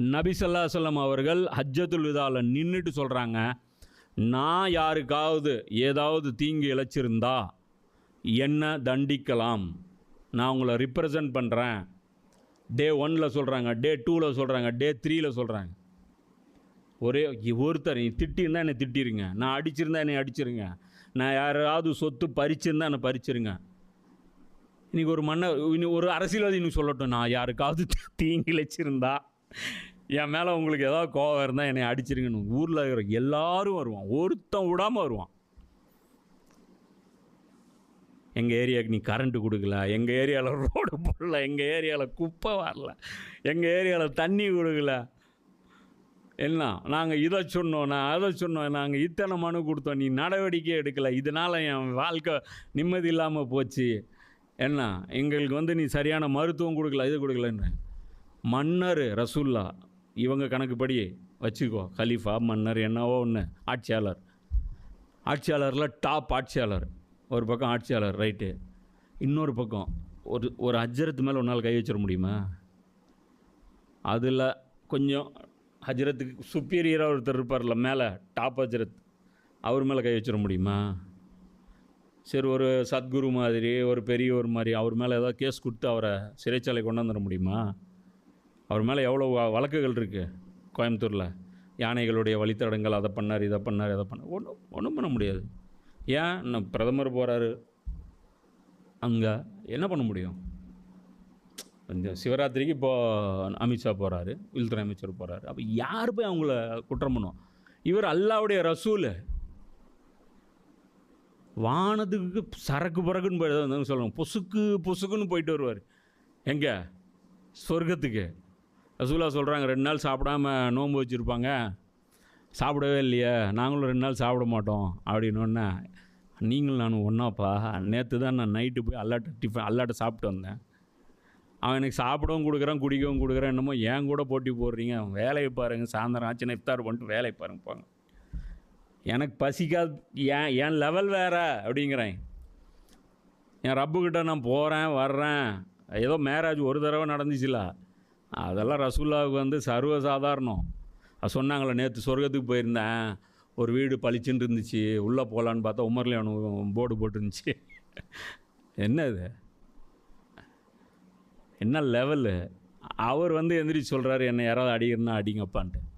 நபிசல்லா சொல்லம் அவர்கள் ஹஜ்ஜத்துல் விதாவில் நின்றுட்டு சொல்கிறாங்க நான் யாருக்காவது ஏதாவது தீங்கு இழைச்சிருந்தா என்ன தண்டிக்கலாம்? நான் உங்களை ரிப்ரசன்ட் பண்ணுறேன் டே ஒனில் சொல்கிறாங்க டே டூவில் சொல்கிறாங்க டே த்ரீயில் சொல்கிறாங்க ஒரே ஒருத்தர் நீ திட்டியிருந்தா என்னை திட்டிருங்க. நான் அடிச்சிருந்தா என்னை அடிச்சிருங்க. நான் யாராவது சொத்து பறிச்சிருந்தா என்னை பறிச்சிருங்க. இன்னைக்கு ஒரு மன்னர் இனி ஒரு அரசியல்வாதி இன்னும் சொல்லட்டும் நான் யாருக்காவது தீங்கு இழைச்சிருந்தா என் மேலே உங்களுக்கு ஏதாவது கோவம் இருந்தால் என்னை அடிச்சிருங்கன்னு ஊரில் இருக்கிற எல்லாரும் வருவான். ஒருத்தன் விடாமல் வருவான். எங்கள் ஏரியாவுக்கு நீ கரண்ட்டு கொடுக்கல எங்கள் ஏரியாவில் ரோடு போடல எங்கள் ஏரியாவில் குப்பை வரல எங்கள் ஏரியாவில் தண்ணி கொடுக்கல. என்ன? நாங்கள் இதை சொன்னோம் நான் அதை சொன்னோம் நாங்கள் இத்தனை மனு கொடுத்தோம் நீ நடவடிக்கை எடுக்கலை. இதனால் என் வாழ்க்கை நிம்மதி இல்லாமல் போச்சு. என்ன? எங்களுக்கு வந்து நீ சரியான மருத்துவம் கொடுக்கல இது கொடுக்கலன்னு. மன்னர் ரசுல்லா இவங்க கணக்குப்படி வச்சுக்கோ. கலீஃபா மன்னர் என்னவோ ஒன்று ஆட்சியாளர். ஆட்சியாளரில் டாப் ஆட்சியாளர். ஒரு பக்கம் ஆட்சியாளர் ரைட்டு இன்னொரு பக்கம் ஒரு ஒரு அஜரத்து மேலே உன்னால் கை வச்சிட முடியுமா? அதில் கொஞ்சம் ஹஜரத்துக்கு சுப்பீரியராக ஒருத்தர் இருப்பார்ல மேலே டாப் ஹஜரத். அவர் மேலே கை வச்சிட முடியுமா? சரி ஒரு சத்குரு மாதிரி ஒரு பெரியவர் மாதிரி அவர் மேலே ஏதாவது கேஸ் கொடுத்து அவரை சிறைச்சாலை கொண்டு வந்துட முடியுமா? அவர் மேலே எவ்வளோ வழக்குகள் இருக்குது கோயம்புத்தூரில். யானைகளுடைய வழித்தடங்கள் அதை பண்ணார் இதை பண்ணார் இதை பண்ணார். ஒன்றும் ஒன்றும் பண்ண முடியாது. ஏன்? இன்னும் பிரதமர் போகிறாரு அங்கே என்ன பண்ண முடியும்? இந்த சிவராத்திரிக்கு இப்போ அமித்ஷா போகிறாரு உள்துறை அமைச்சர் போகிறாரு அப்போ யார் போய் அவங்கள குற்றம் பண்ணுவோம் இவர் அல்லாவுடைய ரசூல். வானத்துக்கு சரக்கு பிறகுன்னு போய் சொல்லுவாங்க. பொசுக்கு பொசுக்குன்னு போயிட்டு வருவார். எங்கே? சொர்க்கத்துக்கு. ரசூலா சொல்கிறாங்க ரெண்டு நாள் சாப்பிடாம நோன்பு வச்சுருப்பாங்க. சாப்பிடவே இல்லையே. நாங்களும் ரெண்டு நாள் சாப்பிட மாட்டோம். அப்படின்னோடனே நீங்களும் நானும் ஒன்றாப்பா நேற்று தான் நான் நைட்டு போய் அல்லாட்ட டிஃபன் அல்லாட்ட சாப்பிட்டு வந்தேன். அவன் எனக்கு சாப்பிடவும் கொடுக்குறான் குடிக்கவும் கொடுக்குறான். என்னமோ ஏன் கூட போட்டி போடுறீங்க? வேலையை பாருங்கள் சாயந்தரம் ஆச்சுன்னா இஃப்தார் பண்ணிட்டு வேலையை பாருங்க போங்க. எனக்கு பசிக்காது ஏன் என் லெவல் வேற அப்படிங்கிறேன். என் ரப்புக்கிட்ட நான் போகிறேன் வர்றேன். ஏதோ மேரேஜ் ஒரு தடவை நடந்துச்சுல. அதெல்லாம் ரசூல்லாவுக்கு வந்து சர்வசாதாரணம். சாதாரணம் சொன்னாங்களே நேற்று சொர்க்கத்துக்கு போயிருந்தேன். ஒரு வீடு பளிச்சுன்னு இருந்துச்சு. உள்ளே போகலான்னு பார்த்தா உமர்லியானு போர்டு போட்டுருந்துச்சு. என்ன இது? என்ன லெவலு? அவர் வந்து எந்திரிச்சு சொல்கிறாரு என்னை யாராவது அடிக்கிறனா அடிங்கப்பான்ட்டு.